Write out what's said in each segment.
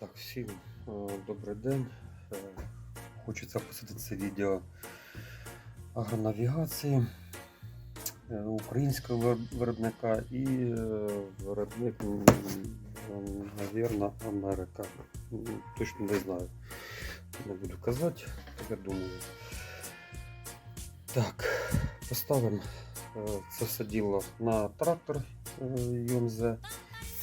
Так, всім е, добрий день. Е, Хочеться посвятити це відео агронавігації е, українського виробника і виробник, м, м, Америка. Точно не знаю. Не буду казати, я думаю. Так, поставимо це все діло на трактор ЮМЗ.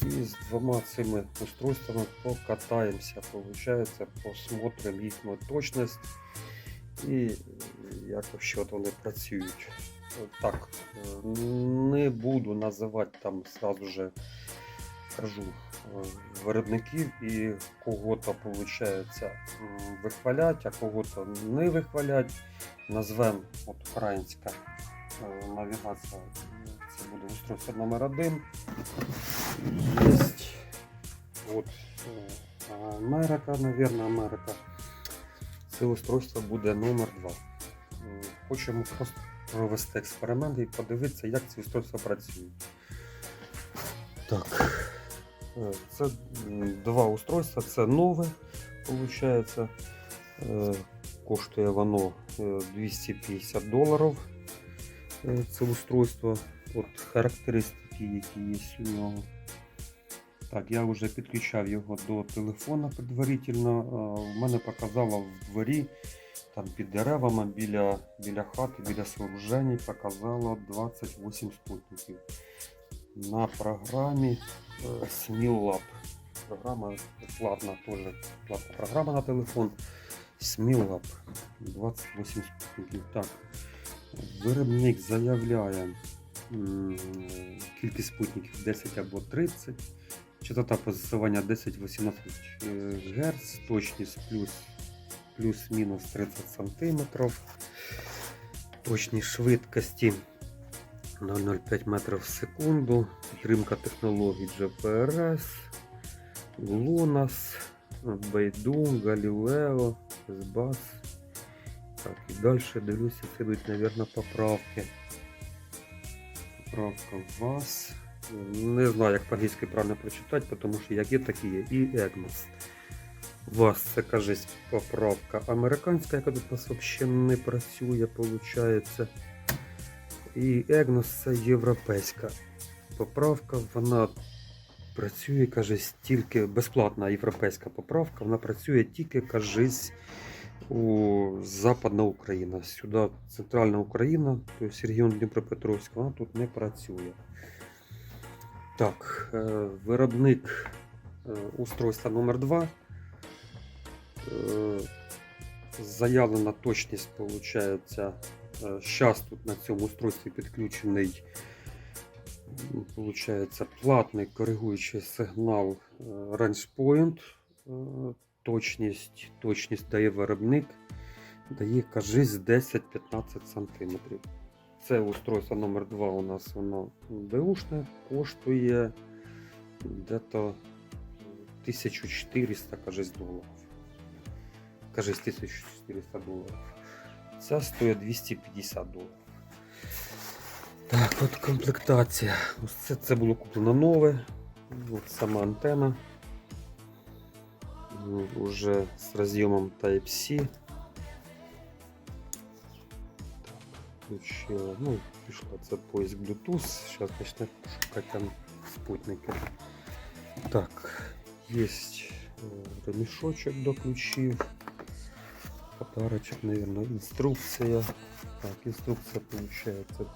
І з двома цими устройствами покатаємося, получається, посмотримо їхню точність і е, як от вони працюють. Так, е, не буду називати там сразу же кажу е, виробників і кого-то вихвалять, а кого-то не вихвалять. Назвемо от українська навігація. Це буде устройство номер один. Есть вот э, Америка, наверное, Америка. Це устройство буде номер 2. Хочемо просто провести експеримент і подивитися, як ці устройства працюють. Так, е, це два устройства, це нове, виходить. Коштує воно е, 250 доларів. е, Це устройство. От характеристики, які є у нього. Так, я вже підключав його до телефона предварительно. Е, В мене показало в дворі, там під деревами біля, біля хати, біля сооружень показало 28 спутників. На програмі е, SmillLab. Програма платна, теж платна програма на телефон. SmillLab. 28 спутників. Так. Виробник заявляє кількість спутників 10 або 30. Частота позиціювання 10-18 Гц, точність плюс, плюс-мінус 30 см. Точність швидкості 0,05 метрів в секунду. Підтримка технологій GPRS, GLONASS, Beidou, Galileo, SBAS. Так, і далі дивлюся, це йдуть, мабуть, поправки. Поправка ВАС. Не знаю, як по-англійськи правильно прочитати, тому що як є, так і є. І EGNOS. ВАС це кажись поправка американська, яка тут у нас взагалі не працює, виходить. І EGNOS це європейська поправка. Вона працює, кажись, тільки безплатна європейська поправка. Вона працює тільки, кажись, у Западна Україна. Сюди центральна Україна, тобто регіон Дніпропетровська, вона тут не працює. Так, е, виробник е, устройства номер 2 Е, Заявлена точність, виходить. Зараз тут на цьому устройстві підключений получається, платний коригуючий сигнал Range Point. Е, Точність, точність дає виробник, дає, кажись, 10-15 см. Це устройство номер 2 у нас воно беушне, коштує где-то 1400, кажись, доларів. Кажись, 1400 доларів. Ця стоїть 250 доларів. Так, от комплектація. Ось це, це було куплено нове. От сама антенна. Ну, Уже з роз'ємом Type-C. Так, включила. Ну, пішла це поиск Bluetooth. Зараз почне шукати там спутники. Так, є ремішочок до ключів. Подарочок, наверное, инструкция. Так, инструкция получается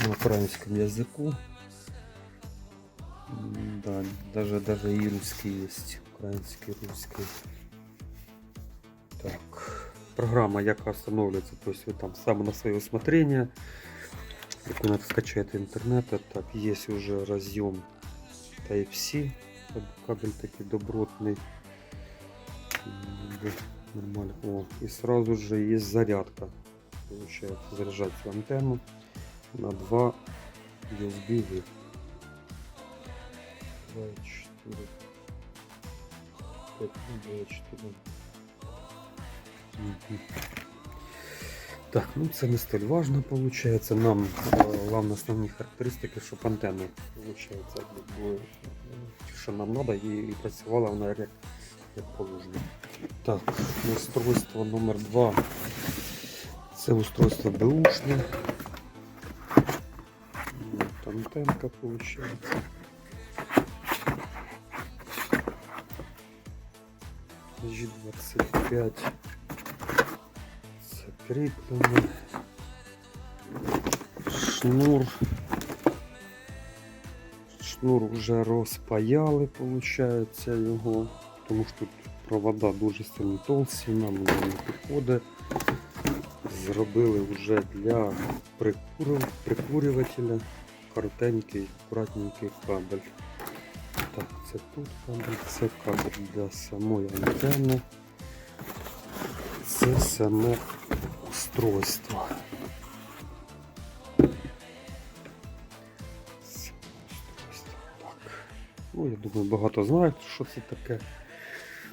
на украинском языку. М, Да, даже, даже и русский есть. Украинский, русский. Программа, яка встановлюється, то есть ви там саме на своє усмотрение. Яку надо скачати інтернету. Так, є уже роз'єм Type-C. Кабель такий добротний. М, Нормально. О, и сразу же есть зарядка. Получается заряжать антенну на два USB выхода. 2, 4, 5, 2, 4. Так, ну це не столь важно получается. Нам е, главное основні характеристики, щоб получается, були е, що нам треба, і, працювала вона як, положено. Так, устройство номер 2 Це устройство беушне. Вот антенка получается. G25 закреплено. Шнур. Шнур вже розпаяли, получається, його, тому що тут провода дуже сильно толсті, нам не підходить. Зробили вже для прикурю- прикурювателя коротенький, акуратненький кабель. Так, це тут кабель, це кабель для самої антенни. Це саме устройство. Ну, я думаю, багато знають, що це таке.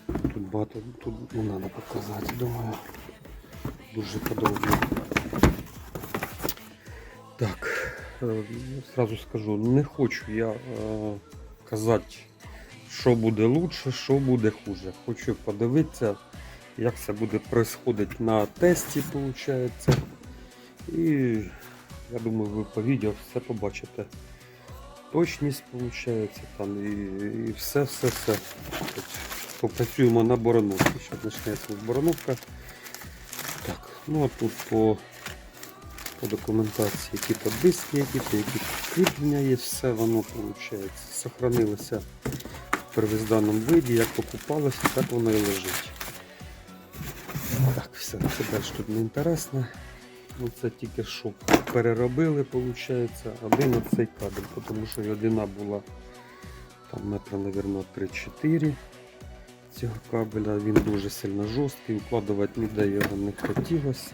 Тут багато, тут не треба показати, думаю. Дуже подобно. Так, е, зразу скажу, не хочу я е, казати, що буде лучше, що буде хуже. Хочу подивитися, як це буде происходить на тесті, виходить. І я думаю, ви по відео все побачите. Точність виходить, там і, і все, все, все. Попрацюємо на бороновці. Зараз почнеться бороновка. Так, ну а тут по, по документації які то диски, які то які кріплення є, все воно виходить. Сохранилося в первозданному виді, як покупалося, так воно і лежить. Все, це далі тут не інтересно. Ну, це тільки що переробили, виходить, один оцей кабель, тому що година була там метра, мабуть, 3-4 цього кабеля. Він дуже сильно жорсткий, укладувати ніде його не хотілося.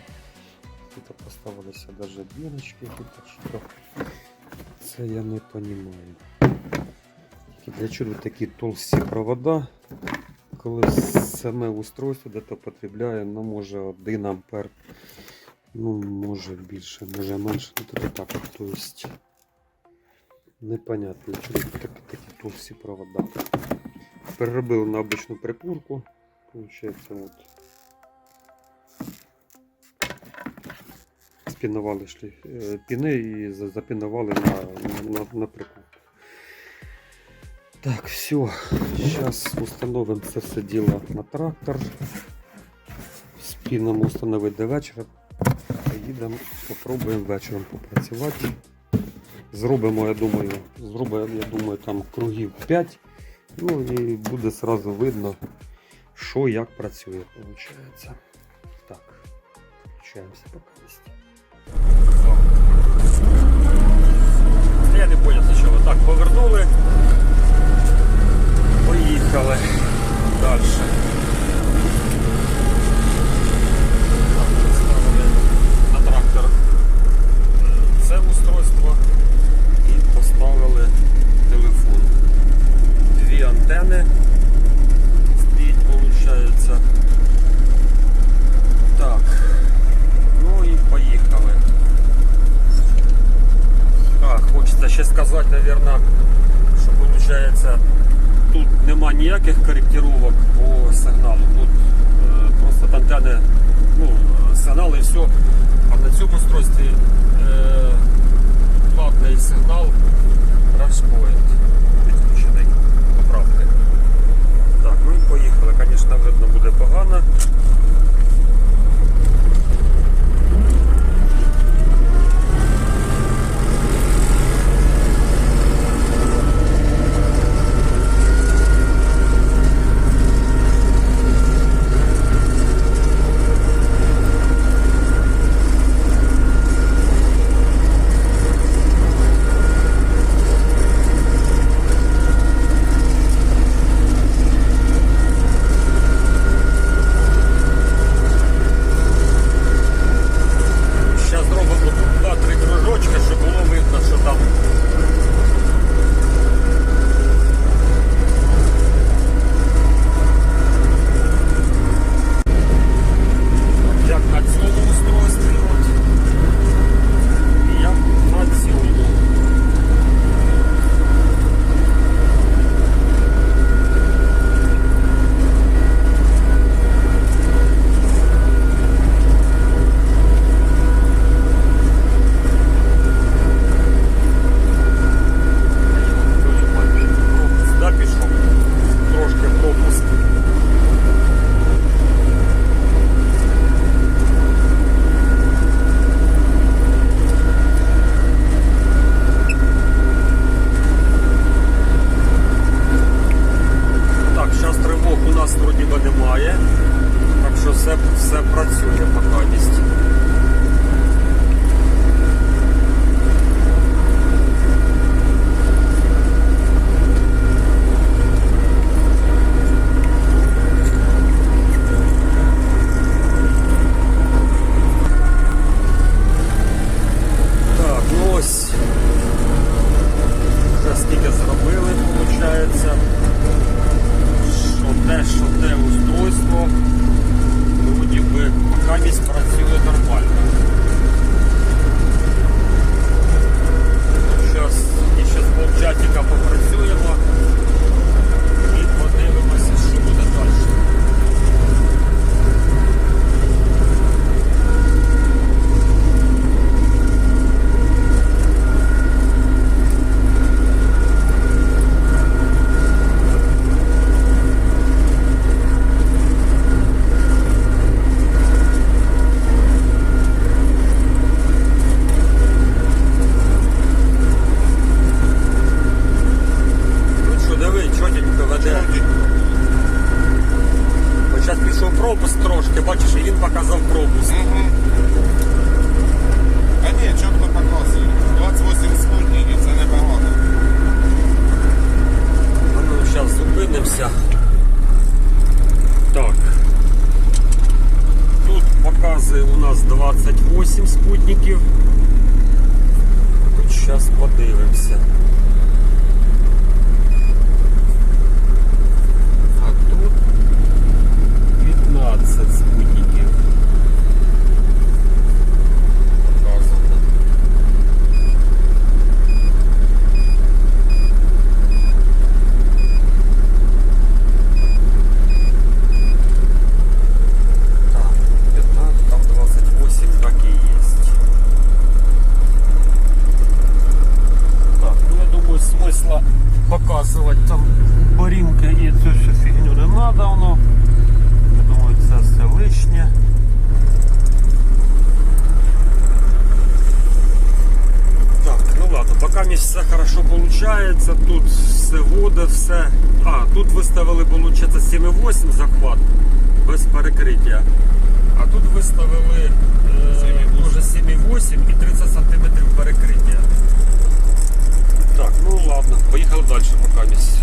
Тут поставилися навіть бірочки, так що це я не розумію. Для чого такі толсті провода, коли саме устройство де то потребляє, ну може 1 ампер, ну може більше, може менше, ну то так. Тобто непонятно, чому такі, такі толсті провода. Переробили на обичну припурку. Получається, от. Спінували шлі, е, піни і запінували на, на, на, прикурку. Так, все. Зараз установимо це все діло на трактор. Спінемо установити до вечора. Поїдемо, спробуємо вечором попрацювати. Зробимо, я думаю, зробимо, я думаю, там кругів 5. Ну і буде сразу видно, що як працює, виходить. Так, включаємося поки місці. Я не поняв спочатку. Так, повернули. Поїхали далі. Ставили на трактор це устройство і поставили телефон дві антени стоїть, виходить. Так. Ну і поїхали. А, хочеться ще сказати, мабуть, що виходить, тут нема ніяких коректировок по сигналу. Тут е, просто антени, ну, сигнал і все. А на цьому устройстві е, платний сигнал Rushpoint підключений поправки. Так, ну і поїхали. Звісно, видно буде погано. Показує у нас 28 спутників. Тут зараз подивимося. А тут 15 спутників. Показано. Так, 15, там 28, так и есть. Так, ну я думаю, смысла показывать там борінки і цю всю фігню не надо воно. Я думаю, це все лишнє. Так, ну ладно, пока мені все хорошо получается, тут все вода, все. А, тут виставили, получается, 7,8 захват без перекриття. А тут виставили е, дуже 7,8 і 30 см перекриття. Так, ну ладно, поїхали далі поки місць.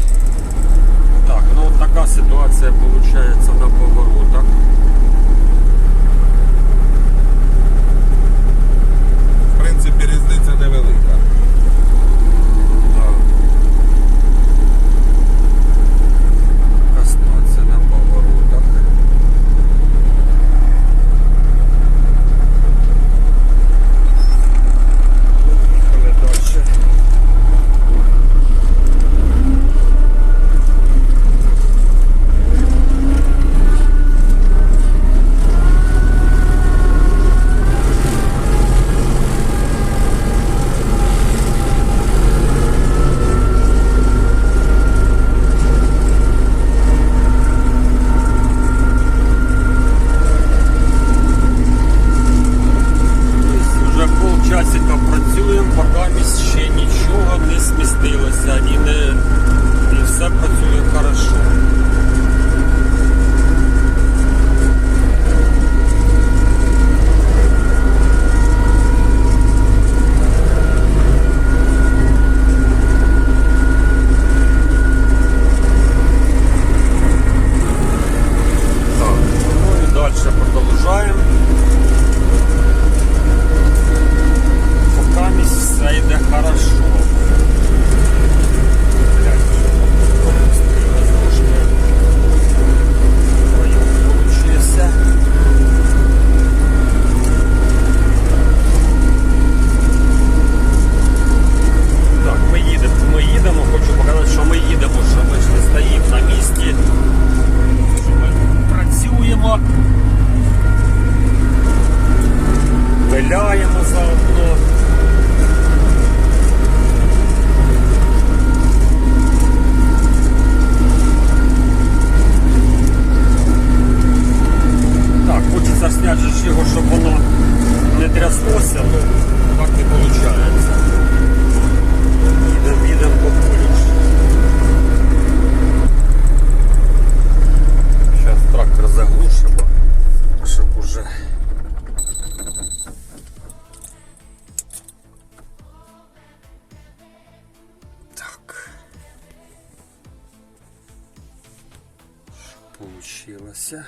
Получилося?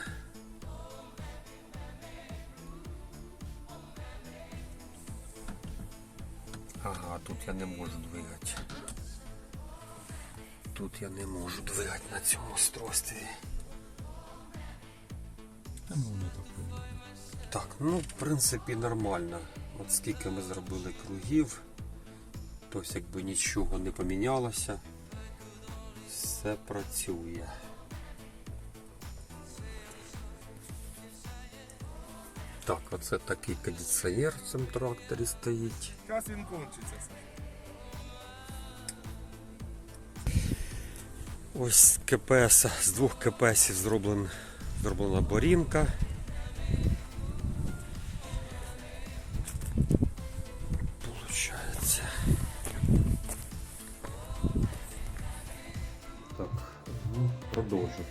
Ага, тут я не можу двигати. Тут я не можу двигати на цьому устройстві. Так, ну в принципі нормально. От скільки ми зробили кругів, тобто якби нічого не помінялося, все працює. Так, оце такий кондиціонер в цьому тракторі стоїть. Час він кончиться. Ось з КПС, з двох КПСів зроблен, зроблена борінка. Получається. Так, ну, продовжу.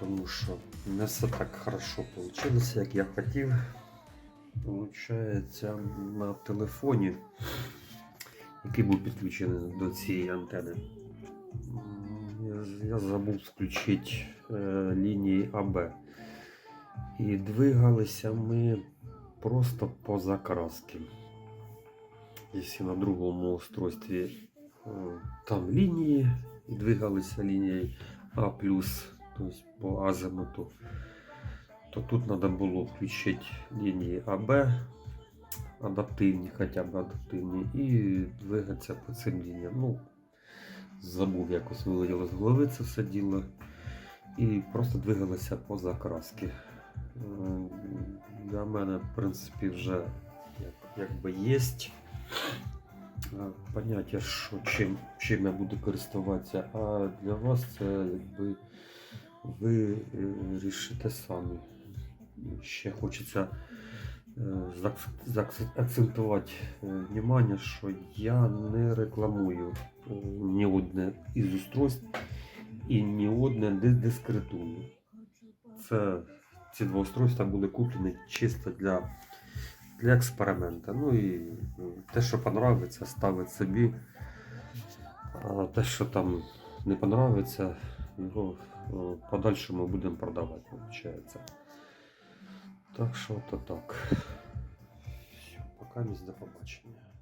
Тому що не все так хорошо вийшло, як я хотів. Получається на телефоні, який був підключений до цієї антени. Я, забув включити е, лінії АБ. І двигалися ми просто по закраски. Якщо на другому устройстві е, там лінії, двигалися лінії А, тобто по азимуту, то тут треба було включити лінії АБ, адаптивні, хоча б адаптивні, і двигатися по цим лініям. Ну, забув якось вилетіло з голови це все діло. І просто двигалися по закраски. Для мене, в принципі, вже як, якби є поняття, що чим, чим я буду користуватися, а для вас це якби ви е, рішите самі. Ще хочеться е, зак- зак- акцентувати е, внимание, що я не рекламую ні одне із устройств і ні одне не дискретую. Це ці два устройства були куплені чисто для, для експеримента. Ну і ну, те, що подобається, ставить собі. А те, що там не подобається, його в подальшому будемо продавати, виходить. Так що то так. Все, пока до побачення.